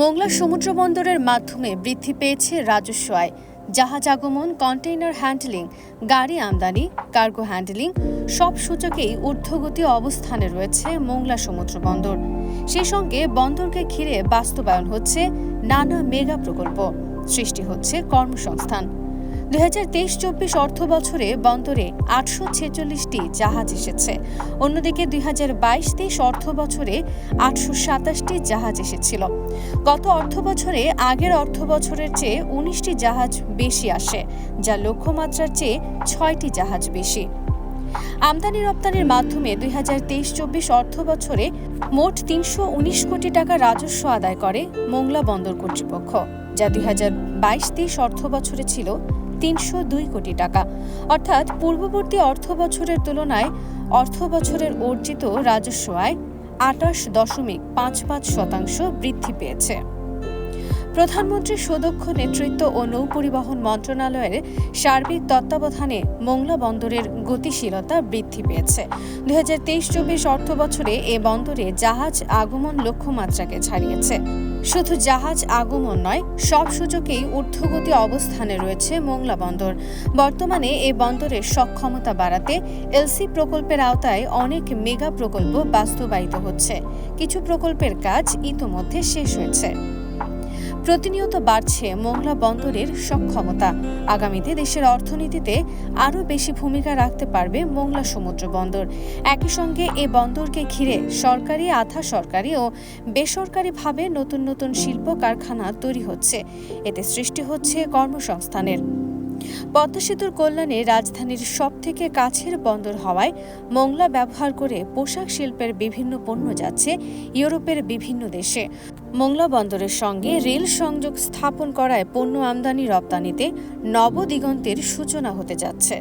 মোংলা সমুদ্র বন্দরের মাধ্যমে বৃদ্ধি পেয়েছে রাজস্ব আয়, জাহাজ আগমন, কন্টেইনার হ্যান্ডলিং, গাড়ি আমদানি, কার্গো হ্যান্ডলিং, সব সূচকেই ঊর্ধ্বগতি অবস্থানে রয়েছে মোংলা সমুদ্র বন্দর সেই সঙ্গে বন্দরকে ঘিরে বাস্তবায়ন হচ্ছে নানা মেগা প্রকল্প, সৃষ্টি হচ্ছে কর্মসংস্থান। দুই হাজার তেইশ চব্বিশ অর্থ বছরে বন্দরে আটশো ছেচল্লিশটি জাহাজ এসেছে। অন্যদিকে দুই হাজার বাইশ তেইশ অর্থ বছরে আটশো সাতাশটি জাহাজ এসেছিল। গত অর্থ বছরে আগের অর্থ বছরের চেয়ে উনিশটি জাহাজ বেশি আসে, যা লক্ষ্যমাত্রার চেয়ে ছয়টি জাহাজ বেশি। আমদানি রপ্তানির মাধ্যমে দুই হাজার তেইশ চব্বিশ অর্থ বছরে মোট তিনশো উনিশ কোটি টাকা রাজস্ব আদায় করে মোংলা বন্দর কর্তৃপক্ষ, যা দুই হাজার বাইশ তেইশ অর্থ বছরে ছিল তিনশো দুই কোটি টাকা। অর্থাৎ পূর্ববর্তী অর্থ বছরের তুলনায় অর্থ বছরের অর্জিত রাজস্ব আয় আটাশ দশমিক পাঁচ পাঁচ শতাংশ বৃদ্ধি পেয়েছে। প্রধানমন্ত্রীর সুদক্ষ নেতৃত্ব ও নৌপরিবহন মন্ত্রণালয়ের সার্বিক তত্ত্বাবধানে মোংলা বন্দরের গতিশীলতা বৃদ্ধি পেয়েছে। দুই হাজার তেইশ চব্বিশ অর্থ বছরে এ বন্দরে জাহাজ আগমন লক্ষ্যমাত্রাকে ছাড়িয়েছে। শুধু জাহাজ আগমন নয়, সব সূচকেই ঊর্ধ্বগতি অবস্থানে রয়েছে মোংলা বন্দর। বর্তমানে এ বন্দরের সক্ষমতা বাড়াতে এলসি প্রকল্পের আওতায় অনেক মেগা প্রকল্প বাস্তবায়িত হচ্ছে। কিছু প্রকল্পের কাজ ইতোমধ্যে শেষ হয়েছে। প্রতিনিয়ত বাড়ছে মোংলা বন্দরের সক্ষমতা আগামীতে দেশের অর্থনীতিতে আরও বেশি ভূমিকা রাখতে পারবে মোংলা সমুদ্র বন্দর। একই সঙ্গে এ বন্দরকে ঘিরে সরকারি, আধা সরকারি ও বেসরকারিভাবে নতুন নতুন শিল্প কারখানা তৈরি হচ্ছে। এতে সৃষ্টি হচ্ছে কর্মসংস্থানের। পদ্মা সেতুর কল্যাণে রাজধানীর সবথেকে কাছের বন্দর হওয়ায় মোংলা ব্যবহার করে পোশাক শিল্পের বিভিন্ন পণ্য যাচ্ছে ইউরোপের বিভিন্ন দেশে। মোংলা বন্দরের সঙ্গে রেল সংযোগ স্থাপন করায় পণ্য আমদানি রপ্তানিতে নবদিগন্তের সূচনা হতে যাচ্ছে।